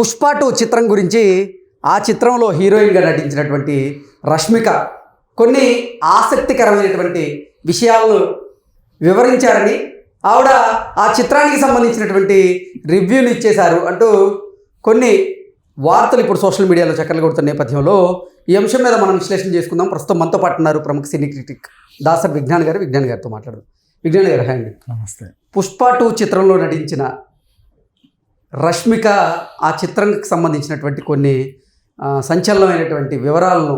Pushpa two చిత్రం గురించి ఆ చిత్రంలో హీరోయిన్గా నటించినటువంటి రష్మిక కొన్ని ఆసక్తికరమైనటువంటి విషయాలను వివరించారని ఆవిడ ఆ చిత్రానికి సంబంధించినటువంటి రివ్యూలు ఇచ్చేశారు అంటూ కొన్ని వార్తలు ఇప్పుడు సోషల్ మీడియాలో చక్కర్లు కొడుతున్న నేపథ్యంలో ఈ అంశం మీద మనం విశ్లేషణ చేసుకుందాం. ప్రస్తుతం మనతో పాటు ఉన్నారు ప్రముఖ సినీ క్రిటిక్ దాసర్ విజ్ఞాన్ గారు. విజ్ఞాన్ గారితో మాట్లాడదాం. విజ్ఞాన్ గారు హాయ్ అండి. నమస్తే. పుష్ప టూ చిత్రంలో నటించిన రష్మిక ఆ చిత్రానికి సంబంధించినటువంటి కొన్ని సంచలనమైనటువంటి వివరాలను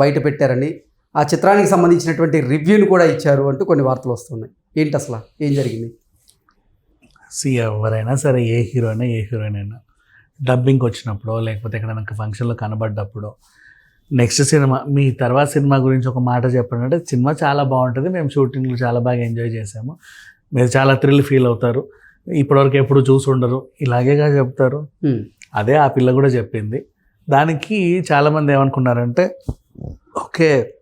బయట పెట్టారని ఆ చిత్రానికి సంబంధించినటువంటి రివ్యూని కూడా ఇచ్చారు అంటూ కొన్ని వార్తలు వస్తున్నాయి. ఏంటి అసలు? ఏం జరిగింది? సి ఎవరైనా సరే ఏ హీరో అయినా ఏ హీరోయిన్ అయినా డబ్బింగ్కి వచ్చినప్పుడు లేకపోతే ఎక్కడైనా ఫంక్షన్లో కనబడ్డప్పుడు నెక్స్ట్ సినిమా మీ తర్వాత సినిమా గురించి ఒక మాట చెప్పండి అంటే సినిమా చాలా బాగుంటుంది మేము షూటింగ్లు చాలా బాగా ఎంజాయ్ చేసాము మీరు చాలా థ్రిల్ ఫీల్ అవుతారు. ఇప్పటివరకు ఎప్పుడు చూసి ఉండరు. ఇలాగేగా చెప్తారు. అదే ఆ పిల్ల కూడా చెప్పింది. దానికి చాలామంది ఏమనుకున్నారంటే ఓకే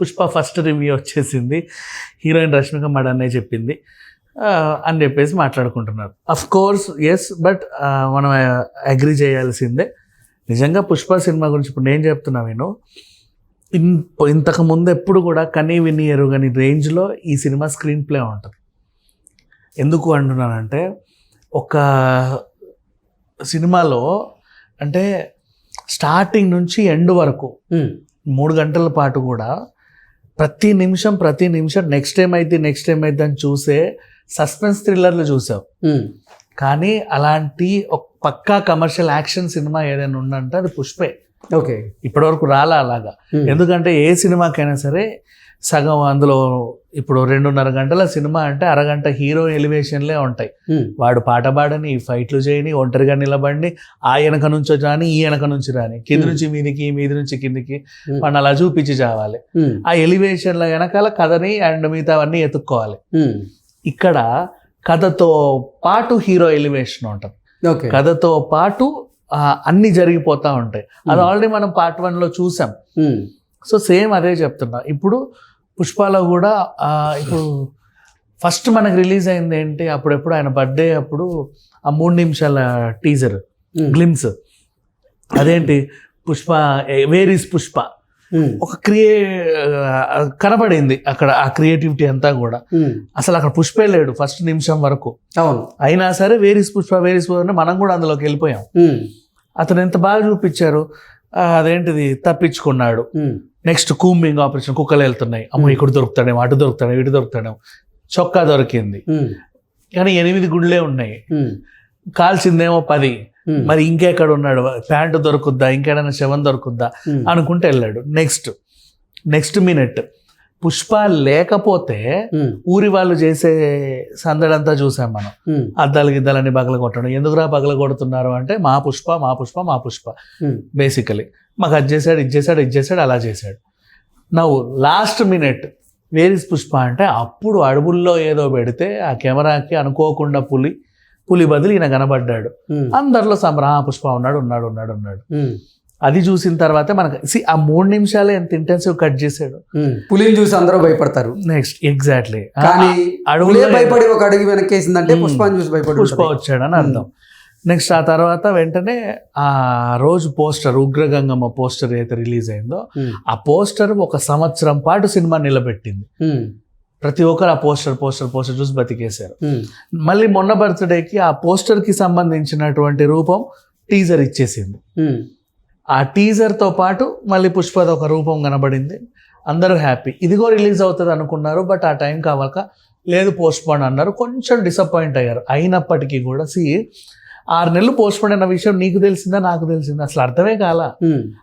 పుష్ప ఫస్ట్ రివ్యూ వచ్చేసింది. హీరోయిన్ రష్మిక మడన్నే చెప్పింది. అని చెప్పేసి మాట్లాడుకుంటున్నారు. అఫ్ కోర్స్ ఎస్ బట్ మనం అగ్రి చేయాల్సిందే. నిజంగా పుష్ప సినిమా గురించి ఇప్పుడు నేను చెప్తున్నా నేను ఇన్ ఇంతకు ముందు ఎప్పుడు కూడా కనీ విని ఎరుగని రేంజ్లో ఈ సినిమా స్క్రీన్ ప్లే ఉంటుంది. ఎందుకు అంటున్నానంటే ఒక సినిమాలో అంటే స్టార్టింగ్ నుంచి ఎండ్ వరకు. మూడు గంటల పాటు కూడా ప్రతి నిమిషం ప్రతి నిమిషం నెక్స్ట్ టైం అయితే నెక్స్ట్ టైం అయితే అని చూసే సస్పెన్స్ థ్రిల్లర్లు చూసావు. కానీ అలాంటి ఒక పక్కా కమర్షియల్ యాక్షన్ సినిమా ఏదైనా ఉందంటే అది పుష్పే ఓకే ఇప్పటివరకు రాలా అలాగా. ఎందుకంటే ఏ సినిమాకైనా సరే సగం అందులో ఇప్పుడు రెండున్నర గంటల సినిమా అంటే అరగంట హీరో ఎలివేషన్లే ఉంటాయి. వాడు పాట పాడని ఫైట్లు చేయని ఒంటరిగా నిలబడి ఆ వెనక నుంచి రాని ఈ వెనక నుంచి రాని కింది. నుంచి మీదికి మీది నుంచి కిందికి. వాడిని అలా చూపించి చావాలి. ఆ ఎలివేషన్ల వెనకాల కథని అండ్ మిగతావన్నీ ఎత్తుక్కోవాలి. ఇక్కడ కథతో పాటు హీరో ఎలివేషన్ ఉంటుంది కథతో పాటు అన్ని జరిగిపోతూ ఉంటాయి అది. ఆల్రెడీ మనం పార్ట్ వన్లో చూసాం. సో సేమ్ అదే చెప్తున్నా ఇప్పుడు పుష్పలో కూడా ఇప్పుడు ఫస్ట్ మనకు రిలీజ్ అయింది ఏంటి అప్పుడెప్పుడు ఆయన బర్త్డే అప్పుడు ఆ మూడు నిమిషాల టీజర్ హ్మ్. గ్లిమ్స్ అదేంటి పుష్ప వేర్ ఈస్ పుష్ప హ్మ్. ఒక క్రియే కనబడింది అక్కడ ఆ క్రియేటివిటీ అంతా కూడా హ్మ్. అసలు అక్కడ పుష్పే లేడు ఫస్ట్ నిమిషం వరకు అవును అయినా సరే where is Pushpa where is Pushpa అంటే మనం కూడా అందులోకి వెళ్ళిపోయాం. అతను ఎంత బాగా చూపించారు అదేంటిది తప్పించుకున్నాడు. నెక్స్ట్ కూంబింగ్ ఆపరేషన్ కుక్కలు వెళ్తున్నాయి. అమ్మో ఇక్కడ దొరుకుతాడేమో అటు దొరుకుతాడేమో ఇటు దొరుకుతాడేమో. చొక్కా దొరికింది. కానీ ఎనిమిది గుళ్ళే ఉన్నాయి. హ్మ్. కాల్చిందేమో పది. మరి ఇంకెక్కడ ఉన్నాడు? ప్యాంటు దొరుకుద్దా? ఇంకేడైనా శవం దొరుకుద్దా. అనుకుంటే వెళ్ళాడు. నెక్స్ట్ నెక్స్ట్ మినిట్ పుష్ప లేకపోతే. ఊరి వాళ్ళు చేసే సందడంతా చూసాం మనం. అద్దాలు గిద్దాలని పగల కొట్టడం ఎందుకురా పగల కొడుతున్నారు అంటే మా పుష్ప మా పుష్ప మా పుష్ప. బేసికలీ మాకు అది చేశాడు ఇది చేశాడు ఇది చేశాడు అలా చేశాడు నవ్వు లాస్ట్ మినిట్ వేరిస్ పుష్ప అంటే అప్పుడు అడవుల్లో ఏదో పెడితే ఆ కెమెరాకి అనుకోకుండా పులి పులి బదులు ఈయన కనబడ్డాడు హ్మ్. అందరిలో సంబరా పుష్ప ఉన్నాడు ఉన్నాడు ఉన్నాడు ఉన్నాడు హ్మ్. అది చూసిన తర్వాత మనకు see, ఆ మూడు నిమిషాలే ఎంత ఇంటెన్సివ్ కట్ చేశాడు హ్మ్. పులిని చూసి అందరూ భయపడతారు నెక్స్ట్ ఎగ్జాక్ట్లీ కానీ అడవులే భయపడి ఒక అడుగు వెనక్కేసిందంటే. పుష్పాన్ని చూసి భయపడి పుష్ప ఉంటది. వచ్చాడని అర్థం నెక్స్ట్ ఆ తర్వాత వెంటనే ఆ రోజు పోస్టర్ ఉగ్రగంగమ్మ పోస్టర్ ఏదైతే రిలీజ్ అయిందో. ఆ పోస్టర్ ఒక సంవత్సరం పాటు సినిమా నిలబెట్టింది. ప్రతి ఒక్కరు ఆ పోస్టర్ పోస్టర్ పోస్టర్ చూసి బతికేశారు. మళ్ళీ మొన్న బర్త్డేకి ఆ పోస్టర్కి సంబంధించినటువంటి రూపం టీజర్ ఇచ్చేసింది. ఆ టీజర్తో పాటు మళ్ళీ పుష్పద ఒక రూపం కనబడింది అందరూ హ్యాపీ ఇదిగో రిలీజ్ అవుతుంది అనుకున్నారు బట్ ఆ టైం కావాక లేదు పోస్ట్ పోన్ అన్నారు కొంచెం డిసప్పాయింట్ అయ్యారు అయినప్పటికీ కూడా సి ఆరు నెలలు పోస్ట్ పోన్ అన్న విషయం నీకు తెలిసిందా నాకు తెలిసిందా అసలు అర్థమే కాల.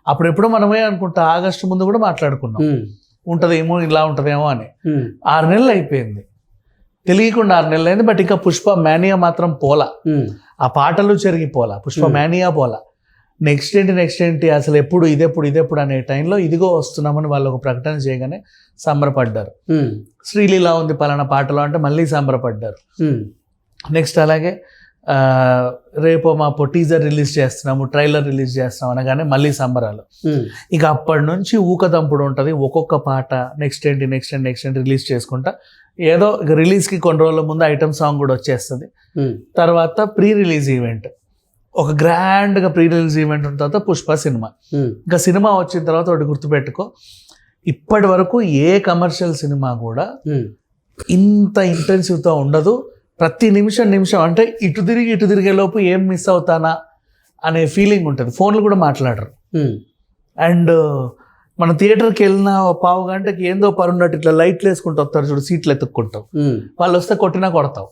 అప్పుడెప్పుడు మనమే అనుకుంటా ఆగస్టు ముందు కూడా మాట్లాడుకున్నాం. ఉంటుందేమో ఇలా ఉంటుందేమో అని. ఆరు నెలలు అయిపోయింది తెలియకుండా ఆరు నెలలు అయింది బట్ ఇంకా పుష్ప మేనియా మాత్రం పోలా. ఆ పాటలు చెరిగిపోలా పుష్ప. మేనియా పోలా నెక్స్ట్ ఏంటి నెక్స్ట్ ఏంటి అసలు ఎప్పుడు ఇదెప్పుడు ఇదెప్పుడు అనే టైంలో ఇదిగో వస్తున్నామని వాళ్ళు ఒక ప్రకటన చేయగానే సంబరపడ్డారు. శ్రీలీల ఉంది పలానా పాటలో అంటే మళ్ళీ సంబరపడ్డారు. నెక్స్ట్ అలాగే రేపు మా టీజర్ రిలీజ్ చేస్తున్నాము ట్రైలర్ రిలీజ్ చేస్తున్నాం అనగానే మళ్ళీ సంబరాలు. ఇక అప్పటి నుంచి ఊకదంపుడు ఉంటుంది. ఒక్కొక్క పాట నెక్స్ట్ ఏంటి నెక్స్ట్ ఏంటి నెక్స్ట్ ఏంటి రిలీజ్ చేసుకుంటా. ఏదో ఇక రిలీజ్కి కొన్ని రోజుల ముందు ఐటమ్ సాంగ్ కూడా వచ్చేస్తుంది. తర్వాత ప్రీ రిలీజ్ ఈవెంట్ ఒక గ్రాండ్గా ప్రీ రిలీజ్ ఈవెంట్ ఉన్న తర్వాత పుష్ప సినిమా. ఇంకా సినిమా వచ్చిన తర్వాత ఒకటి గుర్తుపెట్టుకో. ఇప్పటి వరకు ఏ కమర్షియల్ సినిమా కూడా ఇంత ఇంటెన్సివ్తో ఉండదు. ప్రతి నిమిషం నిమిషం అంటే ఇటు తిరిగి ఇటు తిరిగే లోపు ఏం మిస్ అవుతానా అనే ఫీలింగ్ ఉంటుంది. ఫోన్లు కూడా మాట్లాడరు. అండ్ మన థియేటర్కి వెళ్ళిన పావు గంటకి ఏందో పరున్నట్టు ఇట్లా లైట్లు వేసుకుంటూ వస్తారు చూడు సీట్లు ఎత్తుక్కుంటావు ఉమ్, వాళ్ళు వస్తే కొట్టినా కొడతావు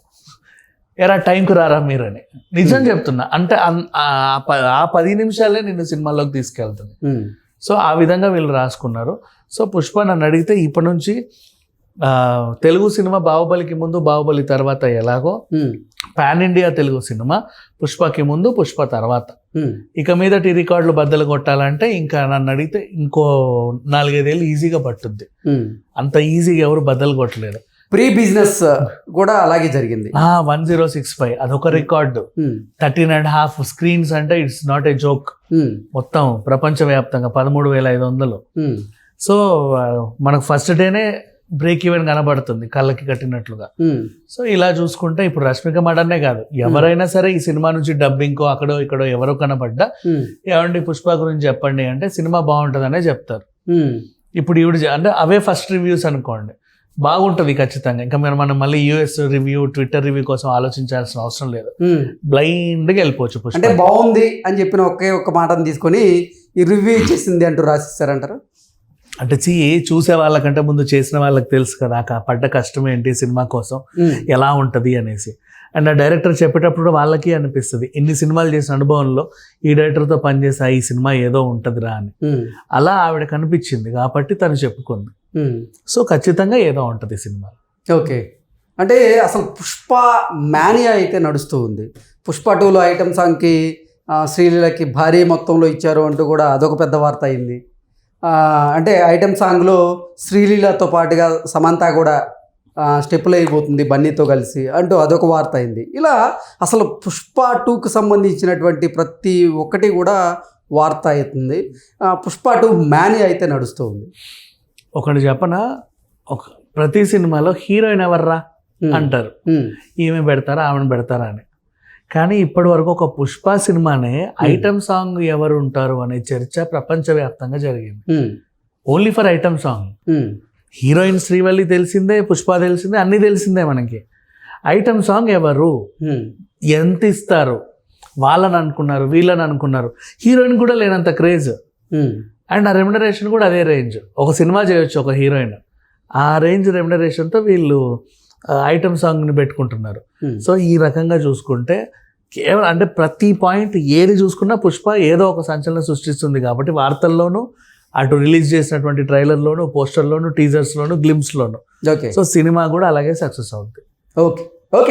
ఎరా టైంకి రారా మీరని నిజం చెప్తున్నా. అంటే ఆ పది నిమిషాలే నిన్ను సినిమాలోకి తీసుకెళ్తుంది. ఉమ్, సో ఆ విధంగా వీళ్ళు రాసుకున్నారు. సో పుష్ప నన్ను అడిగితే ఇప్పటి నుంచి తెలుగు సినిమా బాహుబలికి ముందు బాహుబలి తర్వాత ఎలాగో? పాన్ ఇండియా తెలుగు సినిమా పుష్పకి ముందు పుష్ప తర్వాత. ఇక మీదటి రికార్డులు బద్దలు కొట్టాలంటే ఇంకా నన్ను అడిగితే ఇంకో నాలుగైదేళ్ళు ఈజీగా పట్టుద్ది. అంత ఈజీగా ఎవరు బద్దలు కొట్టలేరు. ప్రీ బిజినెస్ కూడా అలాగే జరిగింది. వన్ జీరో సిక్స్ ఫైవ్ అదొక record. Thirteen and half screens అంటే ఇట్స్ నాట్ ఏ జోక్. మొత్తం ప్రపంచవ్యాప్తంగా పదమూడు వేల ఐదు వందలు. సో మనకు ఫస్ట్ డేనే బ్రేక్ ఈవెన్ కనబడుతుంది కళ్ళకి కట్టినట్లుగా. సో ఇలా చూసుకుంటే ఇప్పుడు రష్మిక మడన్నే కాదు. ఎవరైనా సరే ఈ సినిమా నుంచి డబ్బింగ్కో అక్కడో ఇక్కడో ఎవరో కనబడ్డా ఏమండి పుష్ప గురించి చెప్పండి అంటే సినిమా బాగుంటుందనే చెప్తారు. ఇప్పుడు ఈవిడ అంటే అవే ఫస్ట్ రివ్యూస్ అనుకోండి. బాగుంటుంది ఖచ్చితంగా. ఇంకా మనం మనం మళ్ళీ యూఎస్ రివ్యూ ట్విట్టర్ రివ్యూ కోసం ఆలోచించాల్సిన అవసరం లేదు. బ్లైండ్గా వెళ్ళిపోవచ్చు అంటే బాగుంది అని చెప్పిన ఒకే ఒక్క మాటను తీసుకొని ఈ రివ్యూ ఇచ్చేసింది అంటూ రాసిస్తారంటారు? అంటే చీ చూసే వాళ్ళకంటే ముందు చేసిన వాళ్ళకి తెలుసు కదా ఆ పడ్డ కష్టం ఏంటి సినిమా కోసం ఎలా ఉంటుంది అనేసి. అండ్ ఆ డైరెక్టర్ చెప్పేటప్పుడు వాళ్ళకి అనిపిస్తుంది ఇన్ని సినిమాలు చేసిన అనుభవంలో ఈ డైరెక్టర్తో పనిచేసా ఈ సినిమా ఏదో ఉంటుందిరా అని. అలా ఆవిడ కనిపించింది కాబట్టి తను చెప్పుకుంది. సో ఖచ్చితంగా ఏదో ఉంటుంది సినిమా. ఓకే. అంటే అసలు పుష్ప మ్యానియా అయితే నడుస్తూ ఉంది. పుష్ప టూలో ఐటమ్ సాంగ్కి శ్రీలీలకి భారీ మొత్తంలో ఇచ్చారు అంటూ కూడా అదొక పెద్ద వార్త అయింది. అంటే ఐటమ్ సాంగ్లో శ్రీలీలతో పాటుగా సమంత కూడా స్టెప్పులు అయిపోతుంది బన్నీతో కలిసి అంటూ అదొక వార్త అయింది. ఇలా అసలు పుష్ప టూకు సంబంధించినటువంటి ప్రతి ఒక్కటి కూడా వార్త అవుతుంది. పుష్ప టూ మ్యానియా అయితే నడుస్తూ ఉంది. ఒకటి చెప్పనా? ఒక ప్రతి సినిమాలో హీరోయిన్ ఎవర్రా? అంటారు. ఈమె పెడతారా ఆమెను పెడతారా అని. కానీ ఇప్పటి వరకు ఒక పుష్ప సినిమానే ఐటమ్ సాంగ్ ఎవరు ఉంటారు అనే చర్చ ప్రపంచవ్యాప్తంగా జరిగింది. Only for item song. Heroine Srivalli తెలిసిందే పుష్ప తెలిసిందే అన్నీ తెలిసిందే మనకి. ఐటమ్ సాంగ్ ఎవరు? ఎంత ఇస్తారు? వాళ్ళని అనుకున్నారు వీళ్ళని అనుకున్నారు. హీరోయిన్ కూడా లేనంత క్రేజ్. అండ్ ఆ రెమ్యునరేషన్ కూడా అదే రేంజ్ ఒక సినిమా చేయొచ్చు ఒక హీరోయిన్. ఆ రేంజ్ రెమ్యునరేషన్తో వీళ్ళు ఐటమ్ సాంగ్ని పెట్టుకుంటున్నారు. సో ఈ రకంగా చూసుకుంటే కేవలం అంటే ప్రతి పాయింట్ ఏది చూసుకున్నా పుష్ప ఏదో ఒక సంచలనం సృష్టిస్తుంది కాబట్టి వార్తల్లోనూ అటు రిలీజ్ చేసినటువంటి ట్రైలర్లోను పోస్టర్లోను టీజర్స్లోను గ్లిమ్స్లోను. ఓకే. సో సినిమా కూడా అలాగే సక్సెస్ అవుతుంది ఓకే.